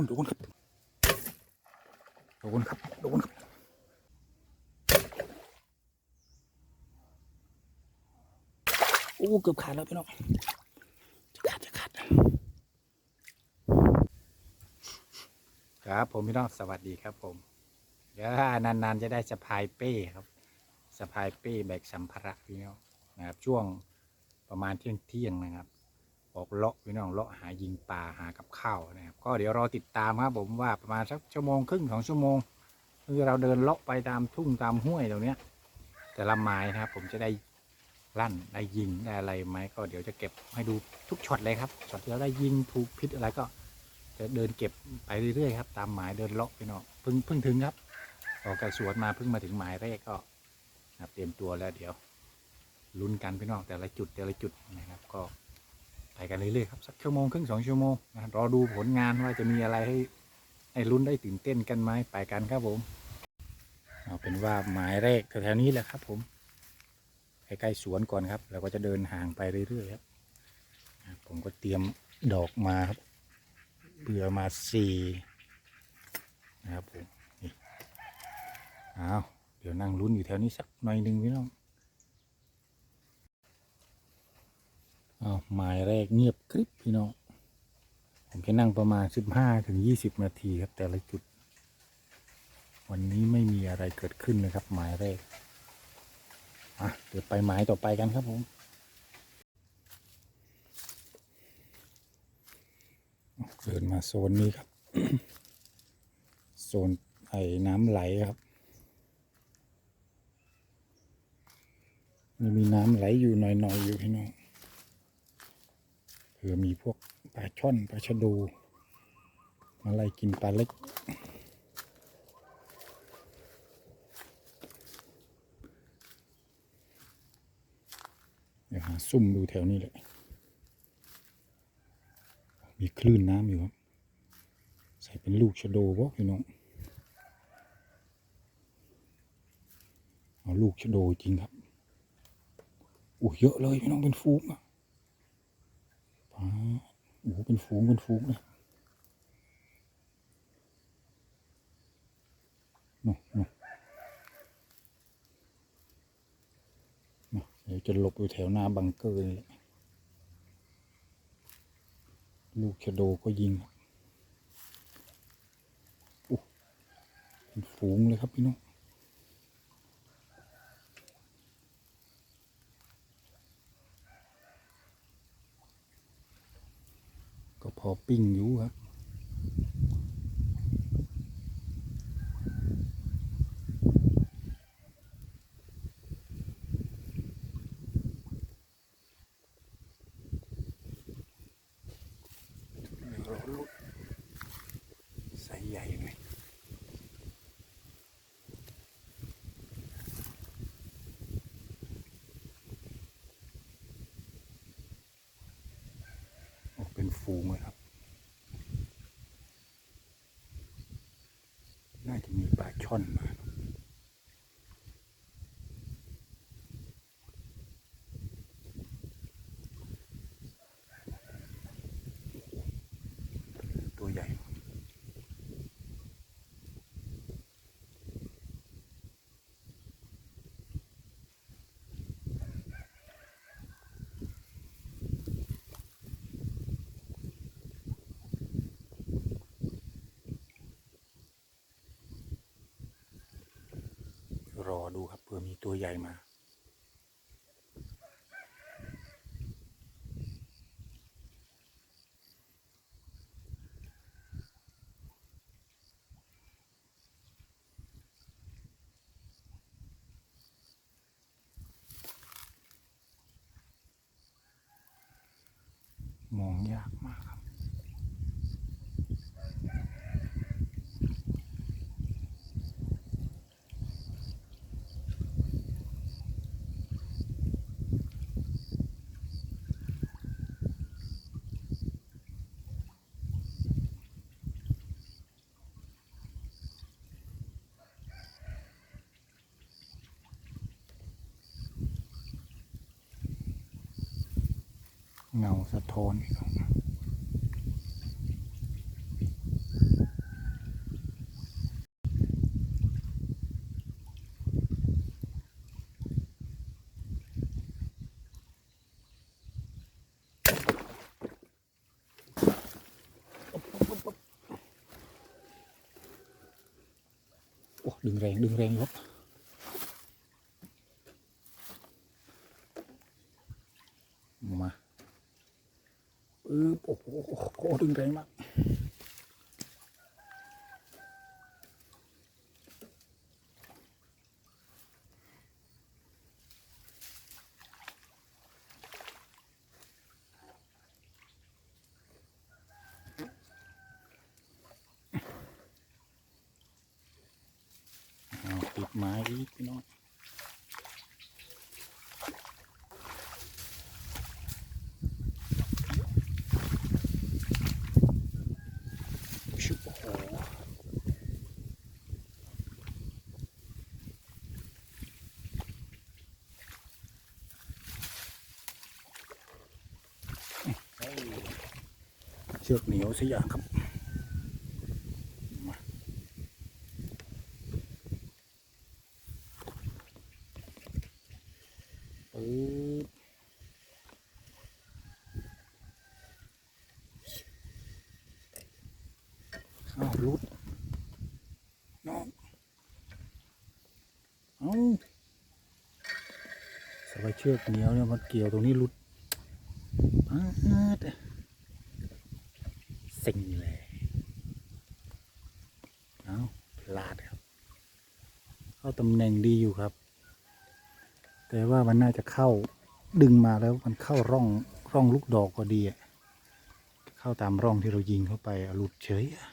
นโดนครับโดนครับโดนครับโอ้เกือบขาดแล้วพี่น้องจะขาดจะขาดครับผมพี่น้องสวัสดีครับผม เดี๋ยวนานๆจะได้สะพายเป้ครับสะพายเป้แบกสัมภาระพี่น้องนะครับช่วงประมาณเที่ยงเที่ยงนะครับ ออกเลาะพี่น้องเลาะหายิงปลาหากับข้าวนะครับ ก็เดี๋ยวรอติดตามครับผมว่าประมาณสักชั่วโมงครึ่งสองชั่วโมงคือเราเดินเลาะไปตามทุ่งตามห้วยตรงเนี้ย แต่ละไม้นะครับ ผมจะได้ลั่นได้ยิงได้อะไรไหมก็เดี๋ยวจะเก็บให้ดูทุกช็อตเลยครับช็อตที่เราได้ยิงถูกพิษอะไรก็จะเดินเก็บไปเรื่อยๆครับ ตามหมายเดินเลาะพี่น้องเพิ่งเพิ่งถึงครับออกจากสวนมาเพิ่งมาถึงหมายแรกก็เตรียมตัวแล้วเดี๋ยวลุ้นกันพี่น้องแต่ละจุดแต่ละจุดนะครับก็ ไปกันเรื่อยๆครับสักชั่วโมงครึ่งสองชั่วโมงนะรอดูผลงานว่าจะมีอะไรให้ให้ลุ้นได้ตื่นเต้นกันไหมไปกันครับผมเอาเป็นว่าหมายแรกแถวๆนี้แหละครับ ผมใกล้ๆสวนก่อนครับ แล้วก็จะเดินห่างไปเรื่อยๆครับผมก็เตรียมดอกมาครับเบื่อมาสี่นะครับผมนี่เอาเดี๋ยวนั่งลุ้นอยู่แถวนี้สักหน่อยหนึ่งพี่น้อง อ้าหมายแรกเงียบกริบพี่น้อง ผมจะนั่งประมาณ15ถึง20นาทีครับ แต่ละจุด วันนี้ไม่มีอะไรเกิดขึ้นนะครับ หมายแรกอะเดี๋ยวไปหมายต่อไปกันครับผมเดินมาโซนนี้ครับ โซนไอ้น้ำไหลครับมีน้ำไหลอยู่หน่อยๆอยู่พี่น้อง เผื่อมีพวกปลาช่อนปลาชะโดูมาไล่กินปลาเล็ก เดี๋ยวหาซุ่มดูแถวนี้เลย มีคลื่นน้ำอยู่ครับ ใส่เป็นลูกชะโดวะพี่น้องเอาลูกชะโดจริงครับอู้เยอะเลยพี่น้องเป็นฟูงอะ โอ้โหเป็นฝูงเป็นฝูงเลยนาะนาะเนเดี๋ยวจะหลบอยู่แถวหน้าบังเกอร์นี่ละลูกชะโดก็ยิงโอ้เป็นฝูงเลยครับพี่น้อง ก็พอปิ้งอยู่ครับ ใส่ใหญ่หน่อยโอ้เป็นฟูงเลยครับ น่าจะมีปลา ช่อนมาตัวใหญ่ รอดูครับเผื่อมี ตัวใหญ่มา เงาสะท้อนดึงแรงดึงแรงครับ ตึงแรงมากติดไม้อีกพี่น้องชุบโอ้โหเชือกเหนียวสิอย่างครับปึ๊บข้าวรุดน้องเอาสบายเชือกเหนียวเนี่ยมันเกี่ยวตรงนี้รุดปาดสิ่งเลยเอาพลาดครับ เข้าตำแหน่งดีอยู่ครับ แต่ว่ามันน่าจะ เข้าดึงมาแล้วมันเข้าร่องร่องลูกดอกพอดีอะเข้าตามร่องที่เรายิงเข้าไปหลุดเฉยอะ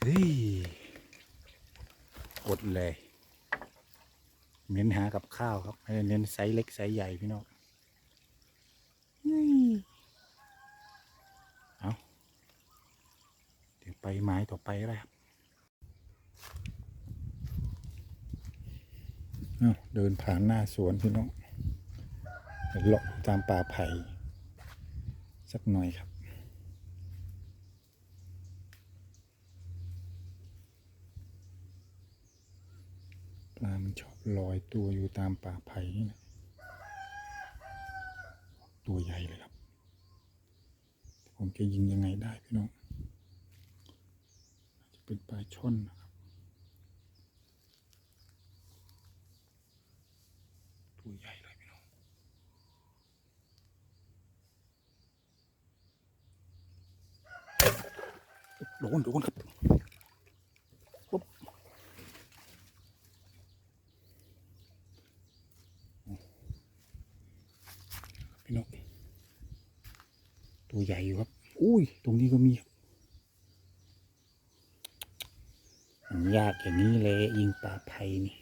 เฮ้ยอดเลย เน้นหากับข้าวครับเน้นไซส์เล็กไซส์ใหญ่พี่น้องเฮ้ยเอาเดี๋ยวไปไม้ต่อไปก็ได้ครับ อ้าว เดินผ่านหน้าสวนพี่น้องเลาะตามป่าไผ่สักหน่อยครับ ปลามันชอบลอยตัวอยู่ตามป่าไผ่นี่นะตัวใหญ่เลยครับ ผมจะยิงยังไงได้พี่น้องจจะเป็นปลาช่อนนะครับ ตัวใหญ่เลยพี่น้องโดนโดนครับปุ๊บพี่น้องตัวใหญ่อยู่ครับ อุ้ย ตรงนี้ก็มีครับมันยากอย่างนี้เลยยิงปลาไผ่นี่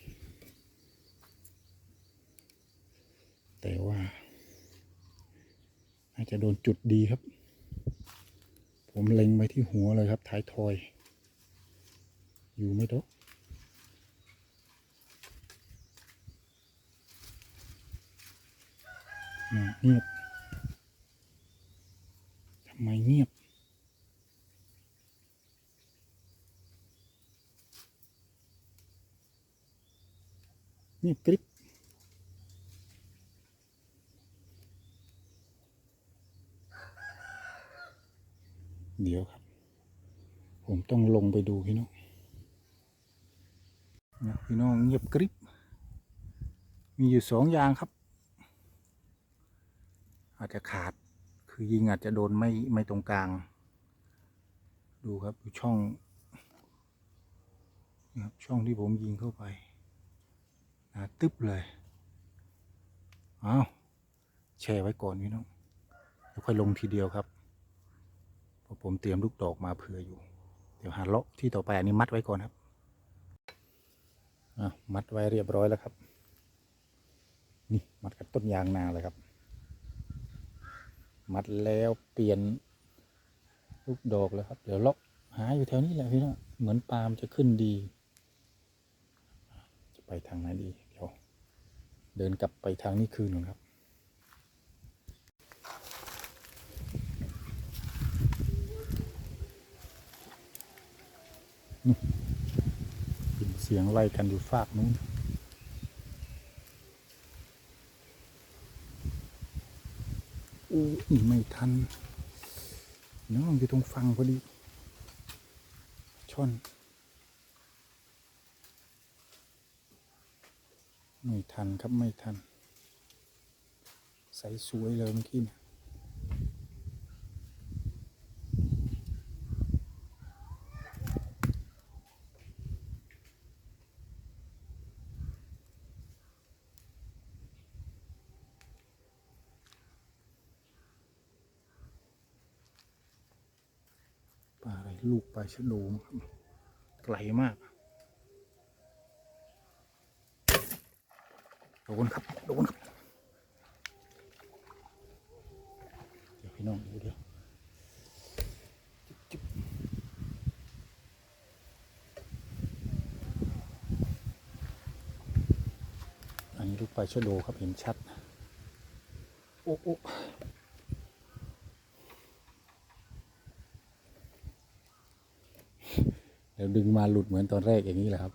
แต่ว่า อาจจะโดนจุดดีครับ ผมเล็งไปที่หัวเลยครับ ท้ายทอย อยู่ไม่ดอกเงียบทำไมเงียบเงียบกริบ ดี๋ยวครับ ผมต้องลงไปดูพี่น้องนะพี่น้องเงียบกริบ มีอยู่สองอย่างครับ อาจจะขาด คือยิงอาจจะโดนไม่ไม่ตรงกลาง ดูครับดูช่องนะครับช่องที่ผมยิงเข้าไปนะตึ๊บเลย อ้าว แช่ไว้ก่อนพี่น้องแล้วค่อยลงทีเดียวครับ ผมเตรียมลูกดอกมาเผื่ออยู่ เดี๋ยวหาเลาะที่ต่อไปอันนี้มัดไว้ก่อนครับอะมัดไว้เรียบร้อยแล้วครับ นี่มัดกับต้นยางนาเลยครับ มัดแล้วเปลี่ยนลูกดอกแล้วครับ เดี๋ยวเลาะหาอยู่แถวนี้แหละพี่น้องเหมือนปาล์มจะขึ้นดี จะไปทางไหนดี เดี๋ยว เดินกลับไปทางนี้คืนหนึ่งครับ เป็นเสียงไล่กันอยู่ฟากนู้นอู้หนีไม่ทัน น้องอยู่ตรงฟังพอดี ช่อน ไม่ทันครับไม่ทัน ใสสวยเลยเมื่อกี้เนี่ย ชะโดมครับไกลมากโดนครับโดนครับเดี๋ยวพี่น้องดูเดี๋ยวอันนี้ลูกปลาชะโดครับเห็นชัดโอ้โอ้ ดี๋ยวดึงมาหลุดเหมือนตอนแรกอย่างนี้แหละครับ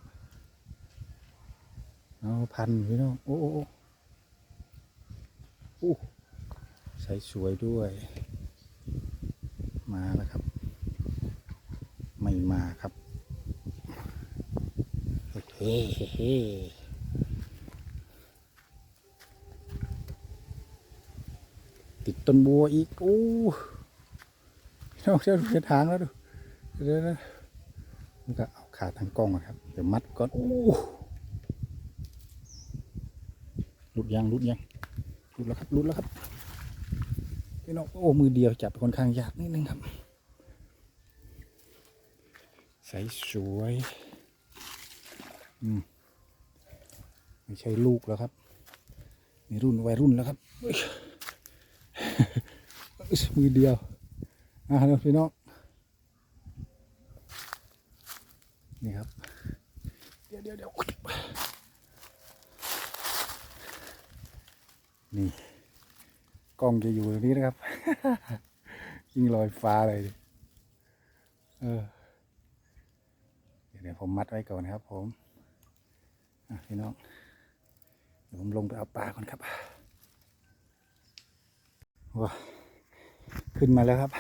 เอาพันพี่น้องโอ้โอ้โอ้ใช้สวยด้วย มาแล้วครับ ไม่มาครับโอเคเฮ้ติดต้นบัวอีกโอ้พี่น้องเจ้าดูเส้นทางแล้วดูเดี๋ยวนะ นก็เอาขาทางกล้องครับ เดี๋ยวมัดก่อนโอ้หลุดยังหลุดยังหลุดแล้วครับหลุดแล้วครับพี่น้องโอ้มือเดียวจับค่อนข้างยากนิดนึงครับใสสวยอืมไม่ใช่ลูกแล้วครับในรุ่นวัยรุ่นแล้วครับมือเดียวอะพี่น้องนี่ครับ เดี๋ยวเดี๋ยวเดี๋ยว นี่กล้อง จะอยู่ตรงนี้นะครับ ยิ่งลอยฟ้าเลย เออ เดี๋ยวผมมัดไว้ก่อนนะครับ ผมพี่น้อง เดี๋ยวผมลงไปเอาปลาก่อนครับว้าขึ้นมาแล้วครับ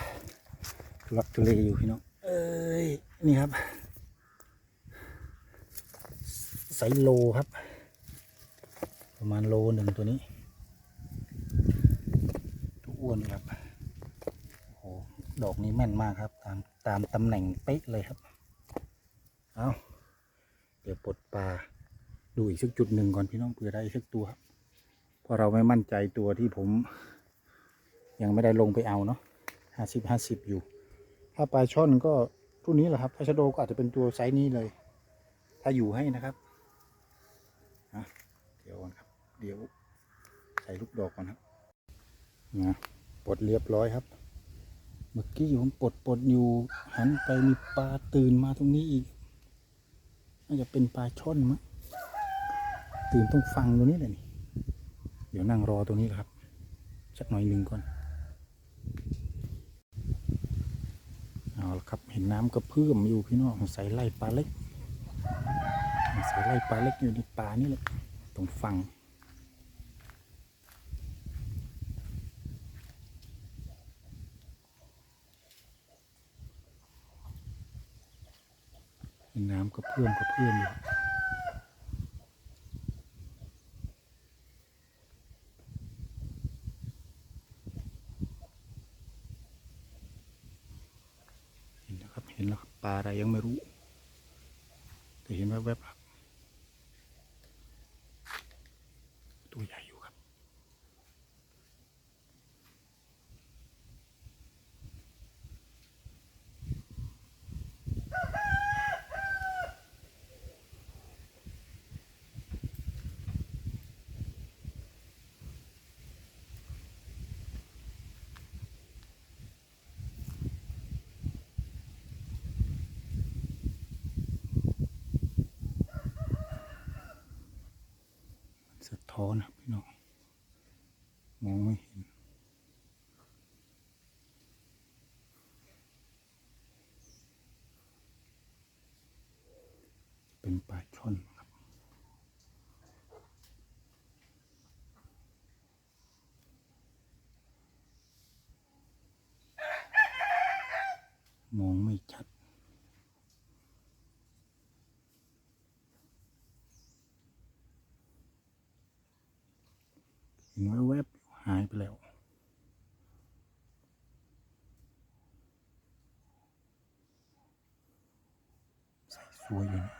ทุลักทุเลอยู่พี่น้อง เอ้ย นี่ครับไซส์โลครับ ประมาณโลหนึ่งตัวนี้ อ้วนครับโอ้โหดอกนี้แม่นมากครับ ตามตามตำแหน่งเป๊ะเลยครับเอาเดี๋ยวปลดปลาดูอีกสักจุดหนึ่งก่อนพี่น้องเผื่อได้สักตัวครับเพราะเราไม่มั่นใจตัวที่ผม ยังไม่ได้ลงไปเอาเนาะห้าสิบห้าสิบอยู่ ถ้าปลาช่อนก็รุ่นนี้แหละครับถ้าชะโดก็อาจจะเป็นตัวไซส์นี้เลย ถ้าอยู่ให้นะครับเดี๋ยวก่อนครับ เดี๋ยวใส่ลูกดอกก่อนครับนะ ปลดเรียบร้อยครับ เมื่อกี้ผมปลดปลดอยู่ หันไปมีปลาตื่นมาตรงนี้อีกน่าจะเป็นปลาช่อนมั้งตื่นต้องฟังตรงนี้เลยนี่เดี๋ยวนั่งรอตรงนี้ครับสักหน่อยหนึ่งก่อนเอาละครับเห็นน้ำกระเพื่อมอยู่พี่น้องใส่ไล่ปลาเล็กใส่ไล่ปลาเล็กอยู่ในป่านี่แหละตรงฝั่ง นน้ำกระเพื่อมกระเพื่อมอยู่เห็นแล้วครับเห็นแล้วปลาอะไรยังไม่รู้ แต่เห็นแวบๆครับตัวใหญ่อยู่ครับ สะ ท้อนะพี่น้องมองไม่เห็น เป็นปลาช่อนครับ มองไม่ชัด น สวยอยู่นะ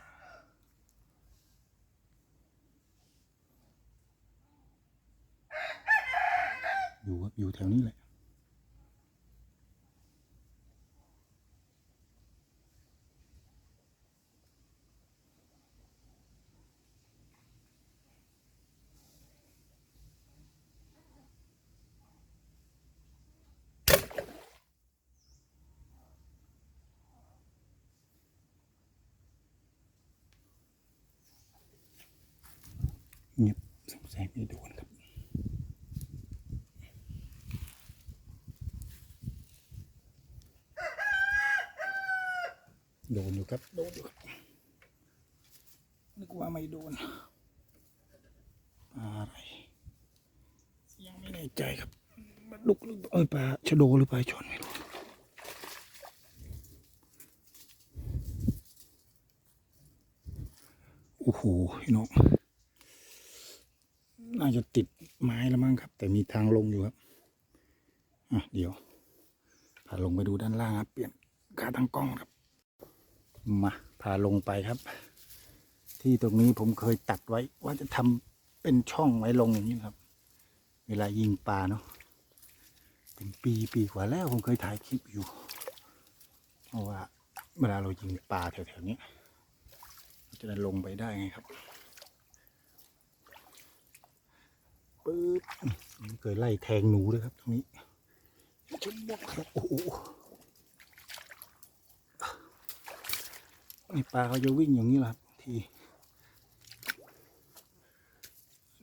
อยู่ครับอยู่แถวนี้แหละ เงียบสงสัยไม่โดนครับโดนอยู่ครับโดนอยู่ครับนึกว่าไม่โดนปลาอะไรยังไม่แน่ใจครับมันลุกหรือเอ้ยปลาชะโดหรือปลาชอนไม่รู้โอ้โหพี่น้อง น่าจะติดไม้แล้วมั้งครับ แต่มีทางลงอยู่ครับอะเดี๋ยวพาลงไปดูด้านล่างครับ เปลี่ยนขาตั้งกล้องครับ มาพาลงไปครับ ที่ตรงนี้ผมเคยตัดไว้ ว่าจะทำเป็นช่องไว้ลงอย่างนี้ครับ เวลายิงปลาเนาะเป็นปีปีกว่าแล้วผมเคยถ่ายคลิปอยู่ เพราะว่า เวลาเรายิงปลาแถวๆนี้เราจะได้ลงไปได้ไงครับ ปึ๊บนี่เคยไล่แทงหนูด้วยครับตรงนี้ชุบบกครับโอ้โหไอปลาเขาจะวิ่งอย่างนี้แหละครับที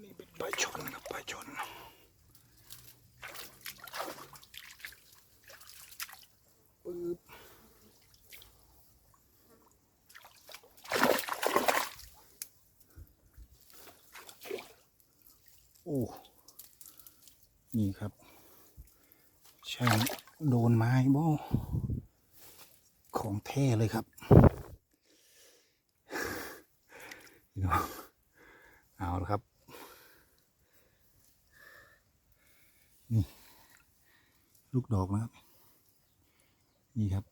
นี่เป็นปลาชนครับปลาชน อ้นี่ครับ ใช่โดนไม้บ่ของแท้เลยครับเอาละครับ นี่ ลูกดอกนะครับ นี่ครับ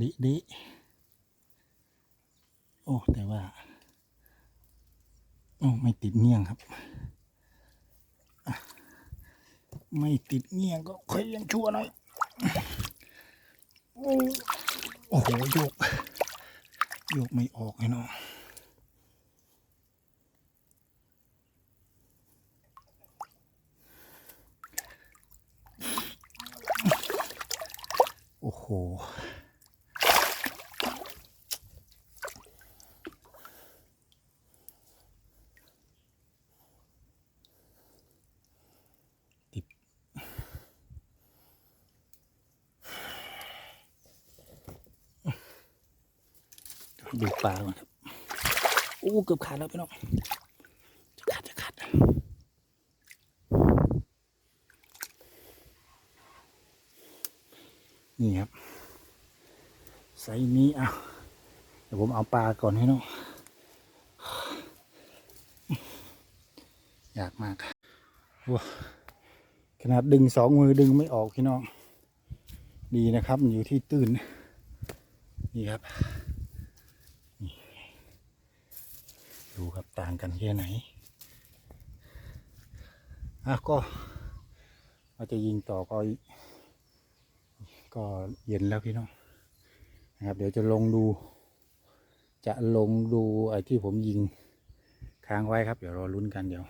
ดิดิโอ้ แต่ว่า โอ้ ไม่ติดเงี้ยงครับ ไม่ติดเงี้ยงก็ค่อยยังชั่วหน่อย โอ้โอ้โหโยก โย กไม่ออกไอ้น้องโอ้โห ดูปลาก่อนครับ โอ้ เกือบขาดแล้วพี่น้องจะขาดจะขาดนี่ครับไซนี้เอาเดี๋ยวผมเอาปลาก่อนให้น้องอยากมากว้าขนาดดึงสองมือดึงไม่ออกพี่น้อง ดีนะครับมันอยู่ที่ตื้น นี่ครับ ดูครับต่างกันแค่ไหนอะก็เราจะยิงต่อก็ ก็เย็นแล้วพี่น้องนะครับ เดี๋ยวจะลงดู จะลงดูไอ้ที่ผมยิงค้างไว้ครับ เดี๋ยวรอลุ้นกันเดี๋ยว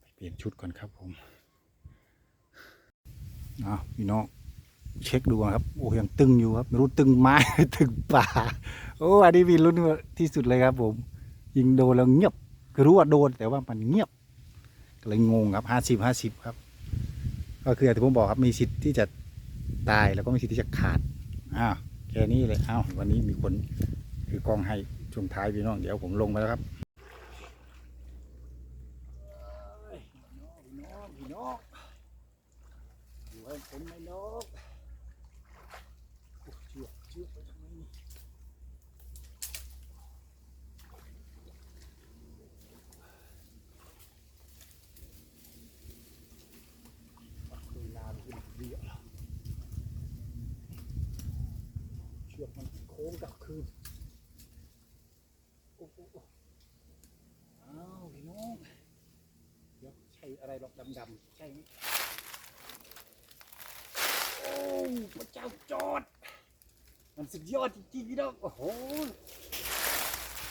ไปเปลี่ยนชุดก่อนครับผมเอาพี่น้องเช็คดูครับโอ้ยังตึงอยู่ครับไม่รู้ตึงไม้ตึงป่าโอ้อันนี้มีลุ้นที่สุดเลยครับผม ยิงโดนแล้วเงียบคือรู้ว่าโดนแต่ว่ามันเงียบก็เลยงงครับห้าสิบห้าสิบครับ ก็คืออย่างที่ผมบอกครับมีสิทธิ์ที่จะตายแล้วก็มีสิทธิ์ที่จะขาดอ้าวแค่นี้เลยอ้าววันนี้มีคนคือกล้องให้ช่วงท้ายพี่น้องเดี๋ยวผมลงไปแล้วครับพี่น้องพี่น้องอยู่ให้ผมไม่นกเชือกเชือกไปทางนี้ เวลามันขึ้นเรียเชือกมันโค้งกับ คืนโอ้โหอ้าวพี่น้องเดี๋ยวใช่อะไรหรอกดำๆใช่ไหมโอ้ พระเจ้าจอด มันสุดยอดจริงๆพี่น้องโอ้โห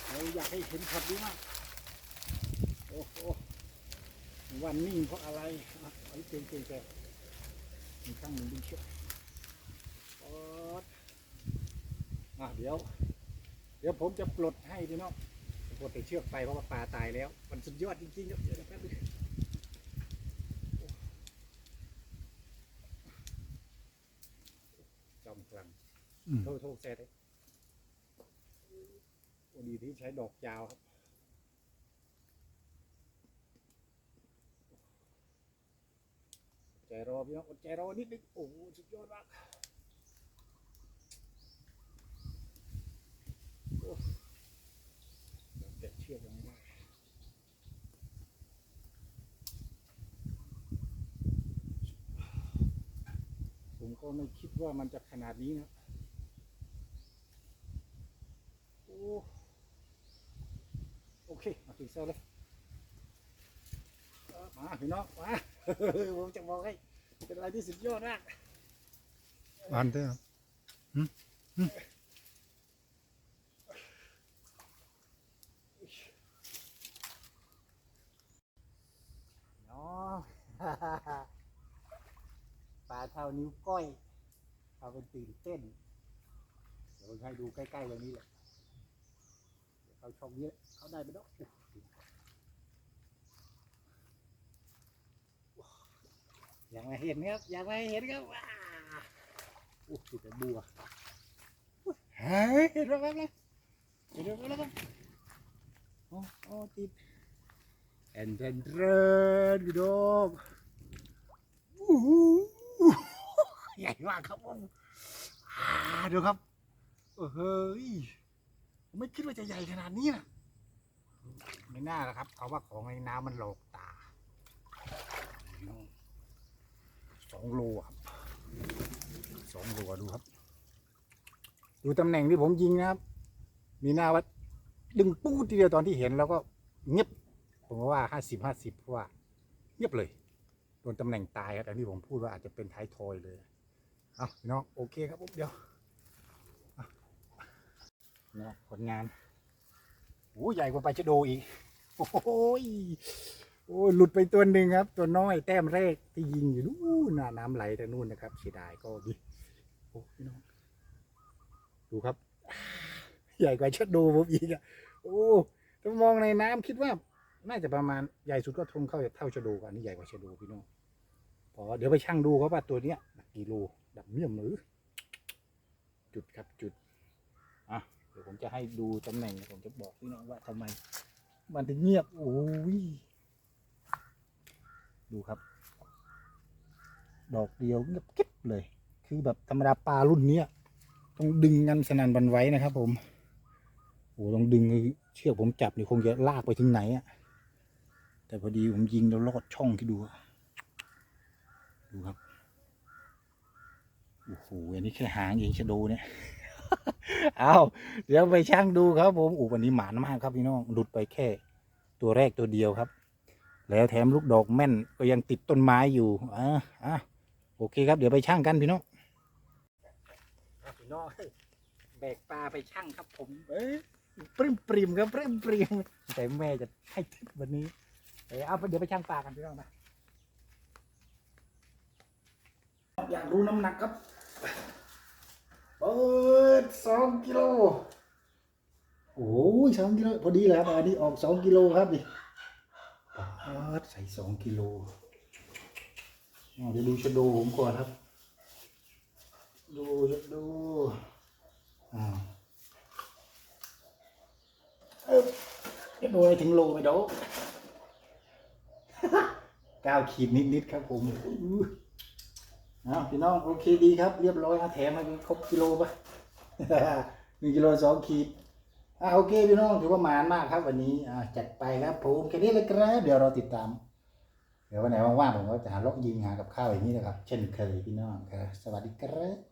เราอยากให้เห็นช็อตนี้มากโอ้โหวันนิ่งเพราะอะไรอะไอ้เก่งเก่งแกมีข้างหนึ่งดึงเชือกปอดอะเดี๋ยว เดี๋ยวผมจะปลดให้พี่น้องปลดแต่เชือกไปเพราะว่าปลาตายแล้ว มันสุดยอดจริงๆครับเดี๋ยวแป๊บนึงจอมกลัง อืม โทษโทษเซตเลยโอ้ดีที่ใช้ดอกยาวครับใจรอพี่น้องอดใจรอนิดนึงโอ้โหสุดยอดมากเดี๋ยเชือกยังไม่ได้ผมก็ไม่คิดว่ามันจะขนาดนี้นะ โอ้ โอเคมาถึงเซลเลยเออมาพี่น้องมาผมจะบอกให้เป็นอะไรที่สุดยอดมากอันเด้อน้องปลาเท่านิ้วก้อยเอาเป็นตื่นเต้น เดี๋ยวให้ดูใกล้ๆตรงนี้แหละ เขาช่องนี้เขาได้ไหมเนาะยังไม่เห็นครับยังไม่เห็นครับว้าโอ้ติดแต่บัวเฮ้ยเห็นแล้วครับเลยเห็นแล้วครับโอ้โอ้ติดแอนเทนเทรนพี่น้องอู้ใหญ่มากครับผมดูครับเฮ้ย ผมไม่คิดว่าจะใหญ่ขนาดนี้นะไม่น่าละครับ เขาว่าของในน้ำมันหลอกตาสองโลครับสองโลดูครับ ดูตำแหน่งที่ผมยิงนะครับ มีหน้าว่าดึงปูดทีเดียวตอนที่เห็นแล้วก็เงียบผมว่าห้าสิบห้าสิบเพราะว่า เงียบเลยโดนตำแหน่งตายครับอันที่ผมพูดว่าอาจจะเป็นท้ายทอยเลย เอาพี่น้องโอเคครับผมเดี๋ยว นะผลงานโอ้ใหญ่กว่าปลาชะโดอีก โอ้ยโอ้ยหลุดไปตัวหนึ่งครับ ตัวน้อยแต้มแรกที่ยิงอยู่นู่นน้ำไหลแต่นู่นนะครับเสียดายก็ดีโอ้พี่น้องดูครับ ใหญ่กว่าชะโดผมอีกอะโอ้ถ้ามองในน้ำคิดว่า น่าจะประมาณใหญ่สุดก็ทงเข้าเท่าชะโดอันนี้ใหญ่กว่าชะโดพี่น้องพอเดี๋ยวไปชั่งดูครับว่าตัวเนี้ยกี่โลดับเมี่ยมหรือจุดครับจุดอะ ผมจะให้ดูตำแหน่งผมจะบอกพี่น้องว่าทำไม มันถึงเงียบโอ้ยดูครับ ดอกเดียวเงียบกิ๊บเลย คือแบบธรรมดาปลารุ่นเนี้ยต้องดึงกันสนันหวันไว้นะครับ ผมโอ้ต้องดึงเชือกผมจับนี่คงจะลากไปถึงไหนอะแต่พอดีผมยิงแล้วลอดช่องที่ดูดูครับโอ้โหอันนี้แค่หางเองชะโดเนี่ย เอาเดี๋ยวไปช่างดูครับผมอูวันนี้หมานมากครับพี่น้องหลุดไปแค่ ตัวแรกตัวเดียวครับ แล้วแถมลูกดอกแม่นก็ยังติดต้นไม้อยู่อะอะโอเคครับเดี๋ยวไปช่างกันพี่น้องพี่น้องแบกปลาไปช่างครับผมเอ้ยปริมปริมครับปริมปริมแต่แม่จะให้ทิปวันนี้เออเอาเดี๋ยวไปช่างปลากันพี่น้องนะอยากรู้น้ำหนักครับเปิ ดสองกิโลโอ้ยสองกิโลพอดีแล้วอันนี้ออกสองกิโลครับดิเปิดใส่สองกิโลเอาเดี๋ยวดูชะโดผมก่อนครับ ดูชะโดอ่าวเอ๊บชะโดให้ถึงโลไหมโดเก้าขีดนิดๆครับผมอู้ อ้าวพี่น้องโอเคดีครับ เรียบร้อยเอาแถมมาครบกิโลปะหนึ่งกิโลสองขีดอ่าโอเคพี่น้องถือว่าหมานมากครับ วันนี้อ่าจัดไปครับผมแค่นี้เลยครับเดี๋ยวเราติดตาม เดี๋ยววันไหนว่างๆผมก็จะหาล็อกยิงหากับข้าวอย่างนี้นะครับ เช่นเคยพี่น้องครับสวัสดีครับ